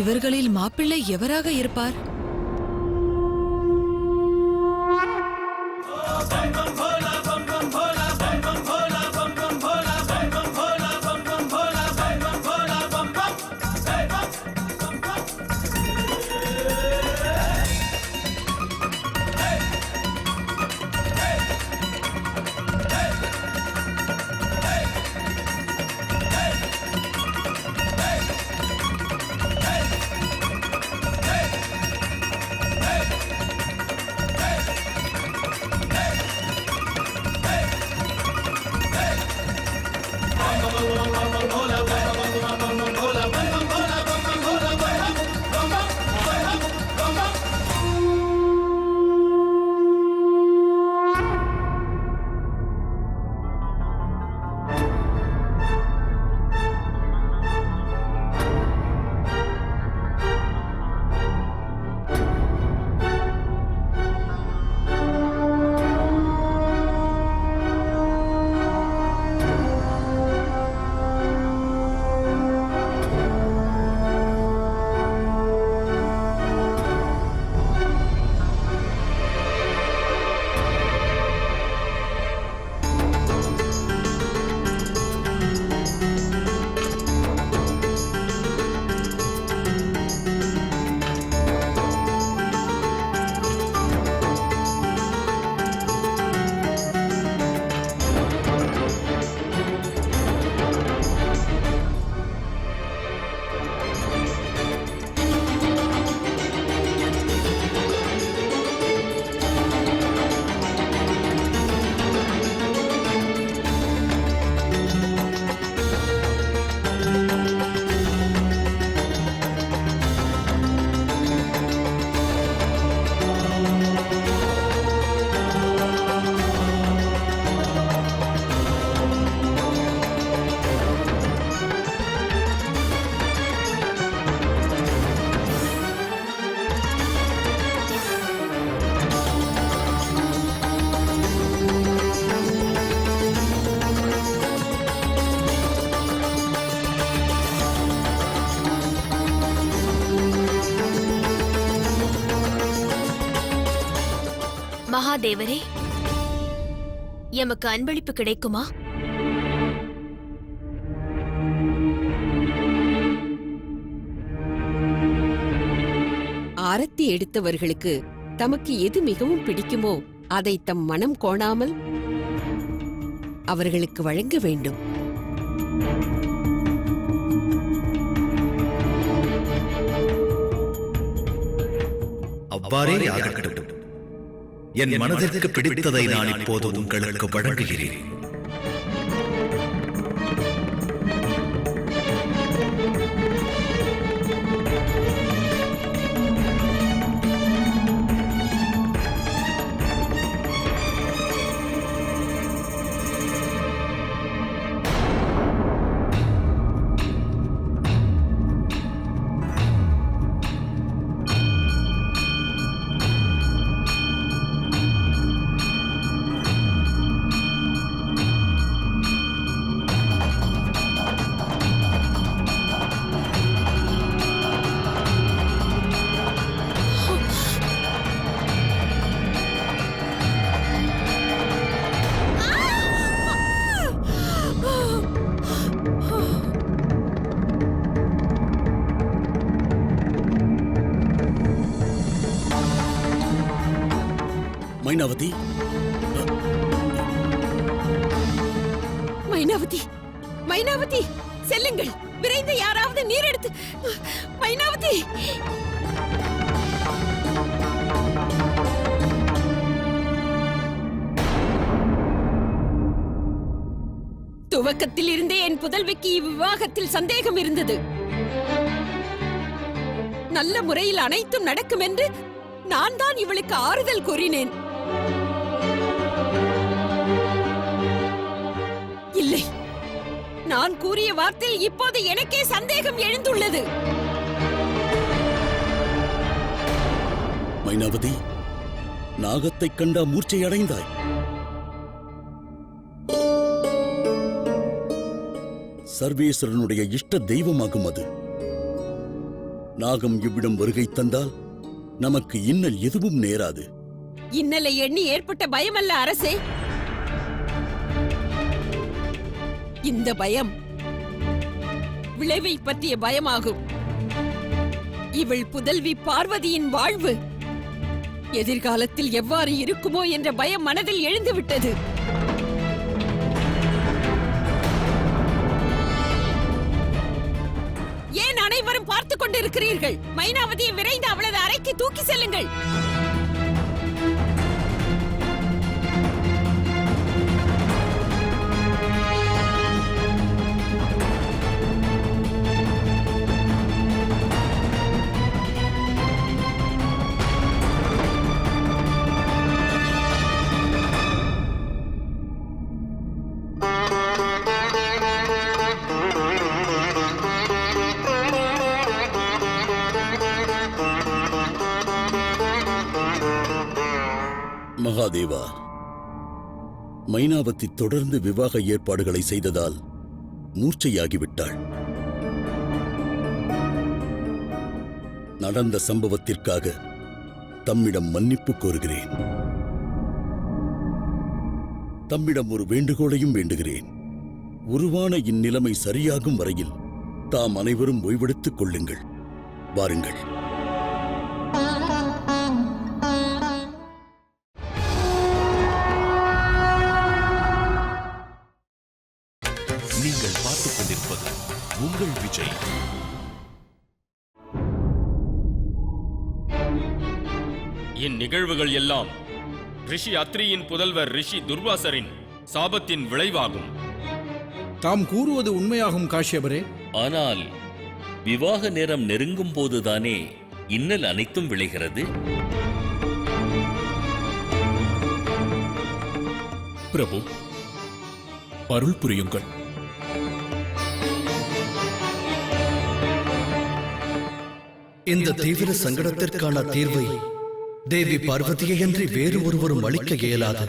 இவர்களில் மாப்பிள்ளை எவராக இருப்பார்? மகாதேவரே எமக்கு அன்பளிப்பு கிடைக்குமா? ஆரத்தி எடுத்தவர்களுக்கு தமக்கு எது மிகவும் பிடிக்குமோ அதை தம் மனம் கோணாமல் அவர்களுக்கு வழங்க வேண்டும். அவ்வாறே ஆகட்டும் என் மனதிற்கு பிடித்ததை நான் இப்போது உங்களுக்கு வழங்குகிறேன். மைனாவதி மைனாவதி மைனாவதி செல்லுங்கள். விரைந்து யாராவது நீர் எடுத்து மைனாவதி. துவக்கத்தில் இருந்தே என் புதல்விக்கு இவ்விவாகத்தில் சந்தேகம் இருந்தது. நல்ல முறையில் அனைத்தும் நடக்கும் என்று நான் தான் இவளுக்கு ஆறுதல் கூறினேன். இல்லை. நான் கூறிய வார்த்தையில் இப்போது எனக்கே சந்தேகம் எழுந்துள்ளது. மைனாவதி நாகத்தை கண்டா மூர்ச்சை அடைந்தாய். சர்வேஸ்வரனுடைய இஷ்ட தெய்வமாகும் அது. நாகம் இவ்விடம் வருகை தந்தால் நமக்கு இன்னல் எதுவும் நேராது. இன்னலை எண்ணி ஏற்பட்ட பயமல்ல அரசே. இந்த பயம் விளைவை பற்றிய பயமாகும். இவள் புதல்வி பார்வதியின் வாழ்வு எதிர்காலத்தில் எவ்வாறு இருக்குமோ என்ற பயம் மனதில் எழுந்துவிட்டது. ஏன் அனைவரும் பார்த்துக் கொண்டிருக்கிறீர்கள்? மைனாவதியை விரைந்து அவளது அறைக்கு தூக்கி செல்லுங்கள். மகாதேவா. மைனாவதி தொடர்ந்து விவாக ஏற்பாடுகளை செய்ததால் மூர்ச்சையாகிவிட்டாள். நடந்த சம்பவத்திற்காக தம்மிடம் மன்னிப்பு கோருகிறேன். தம்மிடம் ஒரு வேண்டுகோளையும் வேண்டுகிறேன். உருவான இந்நிலைமை சரியாகும் வரையில் தாம் அனைவரும் ஓய்வெடுத்துக் கொள்ளுங்கள். வாருங்கள். இந்நிகழ்வுகள் எல்லாம் ரிஷி அத்ரியின் புதல்வர் ரிஷி துர்வாசரின் சாபத்தின் விளைவாகும். தாம் கூறுவது உண்மையாகும் காஷ்யபரே. ஆனால் விவாக நேரம் நெருங்கும் போதுதானே இன்னல் அனைத்தும் விளைகிறது? பிரபு அருள் புரியுங்கள். இந்த தீவிர சங்கடத்திற்கான தீர்வை தேவி பார்வதியையன்றி வேறு ஒருவரும் அளிக்க இயலாது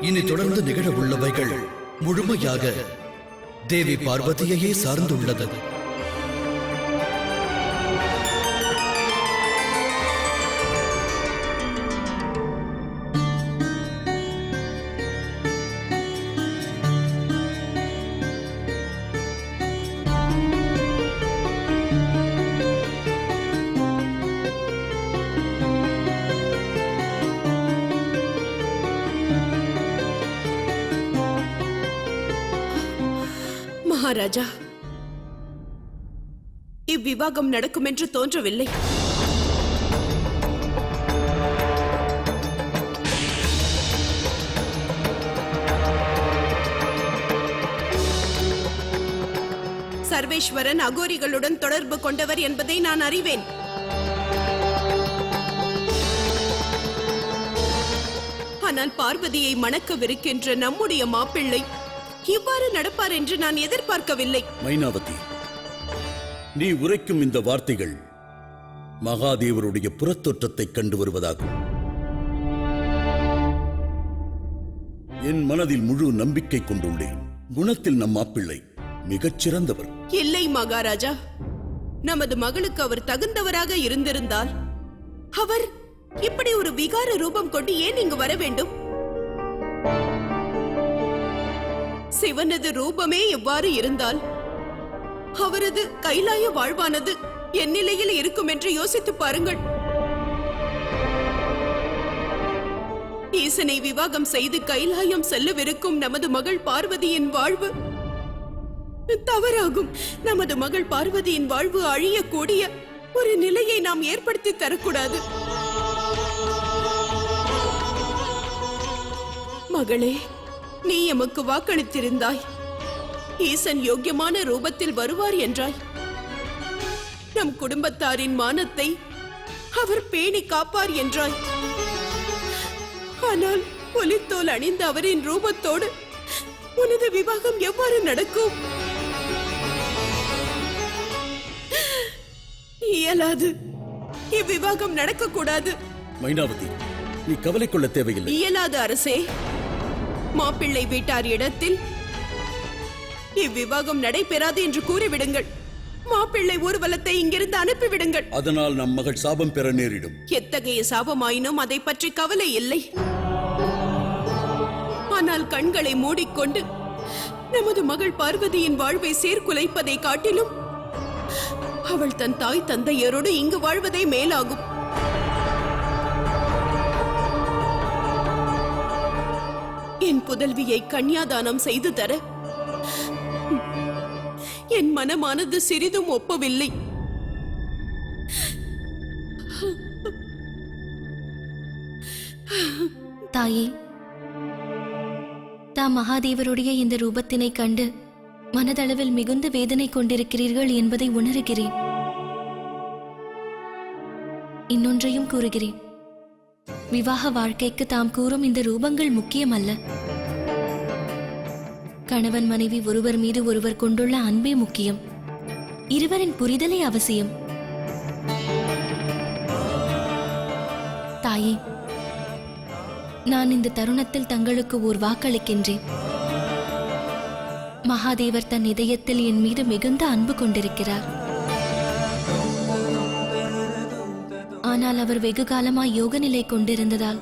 இனி தொடர்ந்து நிகழ உள்ளவைகள் முழுமையாக தேவி பார்வதியையே சார்ந்துள்ளது. மகாராஜா. இவ்விவாகம் நடக்கும் என்று தோன்றவில்லை. சர்வேஸ்வரன் அகோரிகளுடன் தொடர்பு கொண்டவர் என்பதை நான் அறிவேன். ஆனால் பார்வதியை மணக்கவிருக்கின்ற நம்முடைய மாப்பிள்ளை இவ்வாறு நடப்பார் என்று நான் எதிர்பார்க்கவில்லை. மைனாவதி நீ உரைக்கும் இந்த வார்த்தைகள் மகாதேவருடைய புறத்தோற்றத்தைக் கண்டு வருவதாகும். என் மனதில் முழு நம்பிக்கை கொண்டுள்ளேன். குணத்தில் நம் மாப்பிள்ளை மிகச் சிறந்தவர். இல்லை மகாராஜா. நமது மகளுக்கு அவர் தகுந்தவராக இருந்திருந்தால் அவர் இப்படி ஒரு விகார ரூபம் கொண்டு ஏன் இங்கு வர வேண்டும்? சிவனது ரூபமே எவ்வாறு இருந்தால்? அவரது கைலாய வாழ்வானது என் நிலையில் இருக்கும் என்று யோசித்து பாருங்கள். ஈசனை விவாகம் செய்து கைலாயம் செல்லவிருக்கும் நமது மகள் பார்வதியின் வாழ்வு தவறாகும். நமது மகள் பார்வதியின் வாழ்வு அழியக்கூடிய ஒரு நிலையை நாம் ஏற்படுத்தி தரக்கூடாது. மகளே நீ எமக்கு வாக்களித்திருந்தாய். ஈசன் யோக்கியமான ரூபத்தில் வருவார் என்றாய். நம் குடும்பத்தாரின் மானத்தை அவர் பேணி காப்பார் என்றாய். ஆனால் புலித்தோல் அணிந்த அவரின் ரூபத்தோடு உனது விவாகம் எவ்வாறு நடக்கும்? இயலாது. இவ்விவாகம் நடக்கக்கூடாது. மைனாவதி நீ கவலை கொள்ள தேவையில்லை. இயலாது அரசே. மாப்பிள்ளை வீட்டார் இடத்தில் இவ்விவாகம் நடைபெறாது என்று கூறிவிடுங்கள். மாப்பிள்ளை ஊர்வலத்தை இங்கிருந்து அனுப்பிவிடுங்கள். அதனால் நம் மகள் சாபம் பெற நேரிடும். எத்தகைய சாபமாயினும் அதை பற்றி கவலை இல்லை. ஆனால் கண்களை மூடிக்கொண்டு நமது மகள் பார்வதியின் வாழ்வை சீர்குலைப்பதை காட்டிலும் அவள் தன் தாய் தந்தையரோடு இங்கு வாழ்வதே மேலாகும். என் புதல்வியை கன்யாதானம் செய்து தர. என் மனமானது சிறிதும் ஒப்பவில்லை. தாயே தாம் மகாதேவருடைய இந்த ரூபத்தினை கண்டு மனதளவில் மிகுந்த வேதனை கொண்டிருக்கிறீர்கள் என்பதை உணர்கிறேன். இன்னொன்றையும் கூறுகிறேன். விவாக வாழ்க்கைக்கு தாம் கூறும் இந்த ரூபங்கள் முக்கியமல்ல. கணவன் மனைவி ஒருவர் மீது ஒருவர் கொண்டுள்ள அன்பே முக்கியம். இருவரின் புரிதலே அவசியம். தாயே நான் இந்த தருணத்தில் தங்களுக்கு ஓர் வாக்களிக்கின்றேன். மகாதேவர் தன் இதயத்தில் என் மீது மிகுந்த அன்பு கொண்டிருக்கிறார். ஆனால் அவர் வெகு காலமாய் யோக நிலை கொண்டிருந்ததால்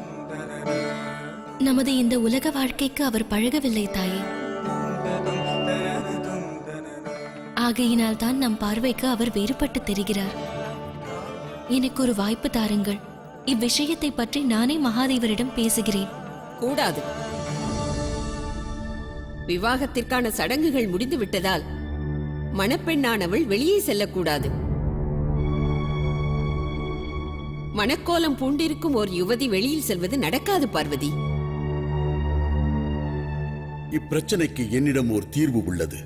நமது இந்த உலக வாழ்க்கைக்கு அவர் பழகவில்லை தாயே. ஆகையினால் தான் நம் பார்வைக்கு அவர் வேறுபட்டு தெரிகிறார். எனக்கு ஒரு வாய்ப்பு தாருங்கள். இவ்விஷயத்தை பற்றி நானே மகாதேவரிடம் பேசுகிறேன். கூடாது. விவாகத்திற்கான சடங்குகள் முடிந்து விட்டதால் மணப்பெண்ணானவள் வெளியே செல்லக்கூடாது. மணக்கோலம் பூண்டிருக்கும் ஓர் யுவதி வெளியில் செல்வது நடக்காது பார்வதி. இப்பிரச்சனைக்கு என்னிடம் ஒரு தீர்வு உள்ளது.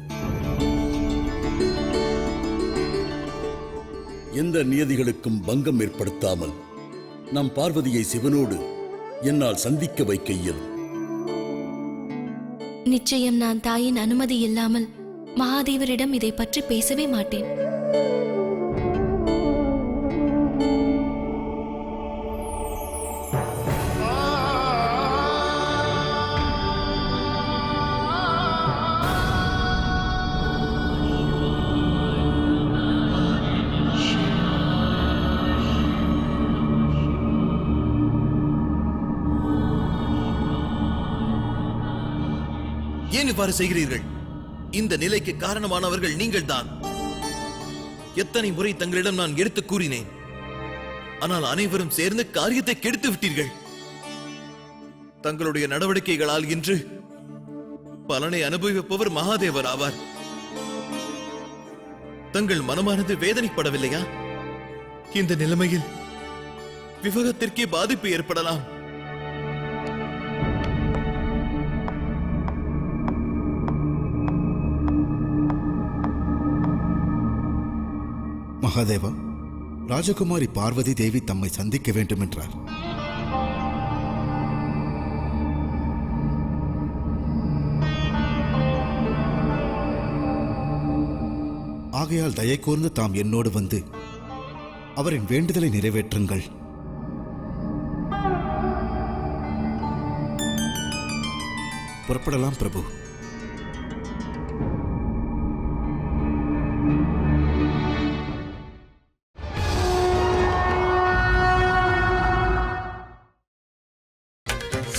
எந்த நியதிகளுக்கும் பங்கம் ஏற்படுத்தாமல் நம் பார்வதியை சிவனோடு என்னால் சந்திக்க வைக்க இயலும். நிச்சயம் நான் தாயின் அனுமதி இல்லாமல் மகாதேவரிடம் இதை பற்றி பேசவே மாட்டேன். ஏன் இவ்வாறு செய்கிறீர்கள்? இந்த நிலைக்கு காரணமானவர்கள் நீங்கள் தான் எத்தனை முறை தங்களிடம் நான் எடுத்துக் கூறினேன். ஆனால் அனைவரும் சேர்ந்து காரியத்தை கெடுத்து விட்டீர்கள். தங்களுடைய நடவடிக்கைகளால் இன்று பலனை அனுபவிப்பவர் மகாதேவர் ஆவார். தங்கள் மனமானது வேதனைப்படவில்லையா? இந்த நிலைமையில் விவகத்திற்கே பாதிப்பு ஏற்படலாம். மகாதேவா ராஜகுமாரி பார்வதி தேவி தம்மை சந்திக்க வேண்டும் என்றார். ஆகையால் தயை கூர்ந்து தாம் என்னோடு வந்து அவரின் வேண்டுதலை நிறைவேற்றுங்கள். புறப்படலாம் பிரபு.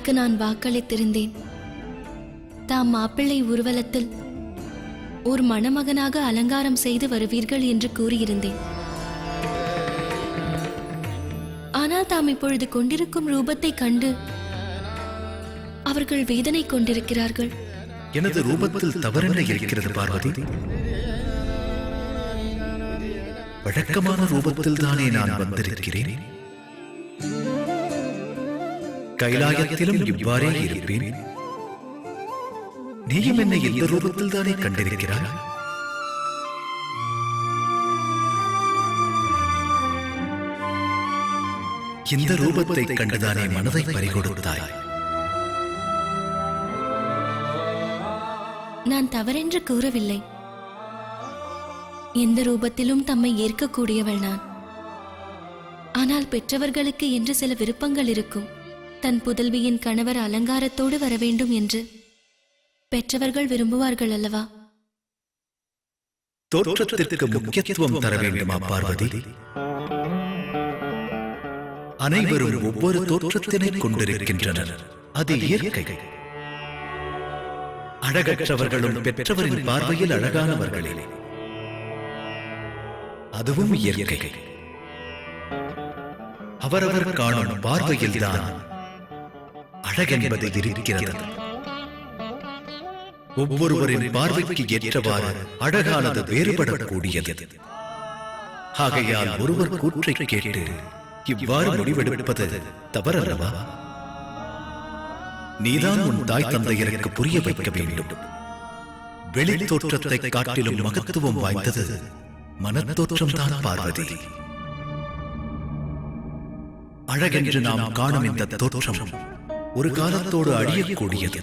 தாய்க்கு நான் வாக்களித்திருந்தேன். தாம் மாப்பிள்ளை ஊர்வலத்தில் ஒரு மணமகனாக அலங்காரம் செய்து வருவீர்கள் என்று கூறியிருந்தேன். ஆனால் தாம் இப்பொழுது கொண்டிருக்கும் ரூபத்தை கண்டு அவர்கள் வேதனை கொண்டிருக்கிறார்கள். எனது ரூபத்தில் தவறென்ன இருக்கிறது பார்வதி. வழக்கமான ரூபத்தில் தானே நான் வந்திருக்கிறேன்? கைலாயத்திலும் இவ்வாறே இருப்பேன். நீயும் என்னை எந்த ரூபத்தில் தானே கண்டிருக்கிறாய்? இந்த ரூபத்தை கண்டுதானே மனதை பறிகொடுத்தாய்? நான் தவறென்று கூறவில்லை. எந்த ரூபத்திலும் தம்மை ஏற்கக்கூடியவள் நான். ஆனால் பெற்றவர்களுக்கு என்று சில விருப்பங்கள் இருக்கும். தன் புதல்வியின் கணவர் அலங்காரத்தோடு வர வேண்டும் என்று பெற்றவர்கள் விரும்புவார்கள் அல்லவா? தோற்றத்திற்கு முக்கியத்துவம் தர வேண்டுமா பார்வதி? அனைவரும் ஒவ்வொரு தோற்றத்தினை கொண்டிருக்கின்றனர். அது இயற்கை. அழகற்றவர்களும் பெற்றவரின் பார்வையில் அழகானவர்களே. அதுவும் இயற்கை. அவரவர் காணும் பார்வையில்தான் அழகென்பது இருக்கிறது. ஒவ்வொருவரின் பார்வைக்கு ஏற்றவாறு அழகானது வேறுபடக்கூடியது. ஆகையால் ஒருவர் கூற்றை கேட்டு இவ்வாறு முடிவெடுப்பது தவறல்லவா? நீதான் உன் தாய் தந்தையருக்கு புரிய வைக்க வேண்டும். வெளி தோற்றத்தை காட்டிலும் மகத்துவம் வாய்ந்தது மனத்தோற்றம் தான் பார்வதி. அழகென்று நாம் காணும் இந்த தோற்றம் ஒரு காலத்தோடு அழியக்கூடியது.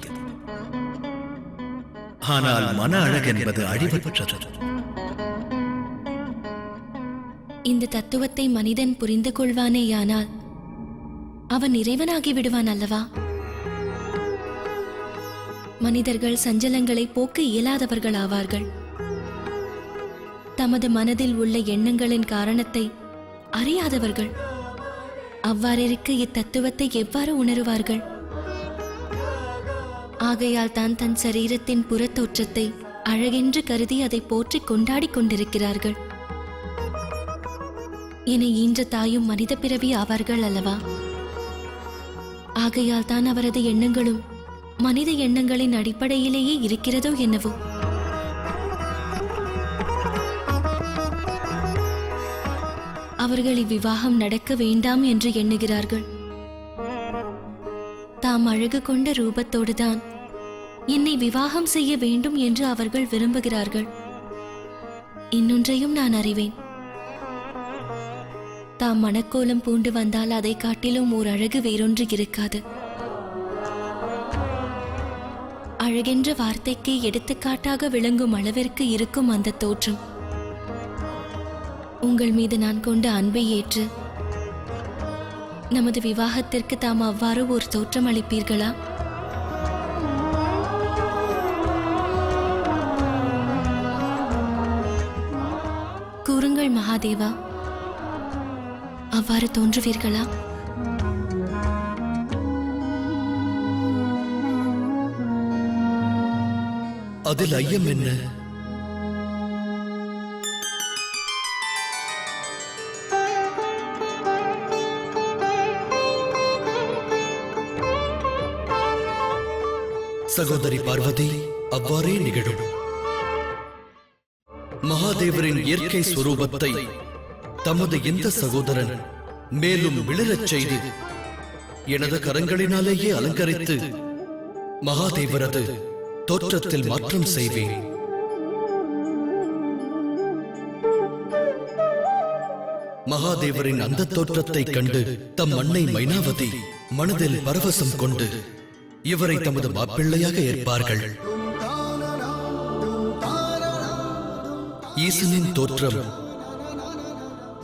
ஆனால் மன அழகென்பது அழிவற்றது. இந்த தத்துவத்தை மனிதன் புரிந்து கொள்வானேயானால் அவன் இறைவனாகி விடுவான் அல்லவா? மனிதர்கள் சஞ்சலங்களை போக்க இயலாதவர்கள் ஆவார்கள் தமது மனதில் உள்ள எண்ணங்களின் காரணத்தை அறியாதவர்கள். அவ்வாறிருக்க இத்தத்துவத்தை எவ்வாறு உணருவார்கள்? ஆகையால் தான் தன் சரீரத்தின் புறத்தோற்றத்தை அழகென்று கருதி அதை போற்றிக் கொண்டாடிக் கொண்டிருக்கிறார்கள். என ஈன்ற தாயும் மனித பிறவி ஆவார்கள் அல்லவா? ஆகையால் தான் அவரது எண்ணங்களும் மனித எண்ணங்களின் அடிப்படையிலேயே இருக்கிறதோ என்னவோ? அவர்கள் இவ்விவாகம் நடக்க வேண்டாம் என்று எண்ணுகிறார்கள். தாம் அழகு கொண்ட ரூபத்தோடுதான் என்னை விவாகம் செய்ய வேண்டும் என்று அவர்கள் விரும்புகிறார்கள். இன்னொன்றையும் நான் அறிவேன். தாம் மனக்கோலம் பூண்டு வந்தால் அதை காட்டிலும் ஓர் அழகு வேறொன்று இருக்காது. அழகென்ற வார்த்தைக்கு எடுத்துக்காட்டாக விளங்கும் அளவிற்கு இருக்கும் அந்த தோற்றம். உங்கள் மீது நான் கொண்ட அன்பை ஏற்று நமது விவாகத்திற்கு தாம் அவ்வாறு ஒரு தோற்றம் அளிப்பீர்களா மகாதேவா அவ்வாறு தோன்றுவீர்களா? அதில் ஐயம் என்ன? சகோதரி பார்வதி அவ்வாறே நிகழும். மகாதேவரின் இயற்கை ஸ்வரூபத்தை தமது இந்த சகோதரன் மேலும் விளரச் செய்து எனது கரங்களினாலேயே அலங்கரித்து மகாதேவரது தோற்றத்தில் மாற்றம் செய்வேன். மகாதேவரின் அந்த தோற்றத்தை கண்டு தம் அன்னை மைனாவதி மனதில் பரவசம் கொண்டு இவரை தமது மாப்பிள்ளையாக ஏற்பார்கள். ஈசனின் தோற்றம்.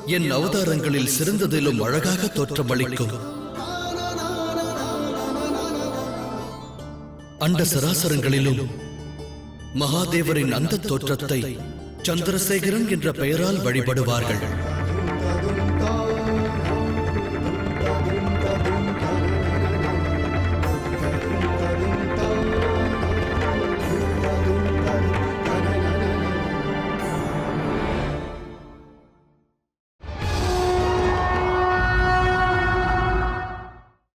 என் அவதாரங்களில் சிறந்ததிலும் அழகாக தோற்றமளிக்கும் அண்ட சராசரங்களிலும் மகாதேவரின் அந்த தோற்றத்தை சந்திரசேகரன் என்ற பெயரால் வழிபடுவார்கள்.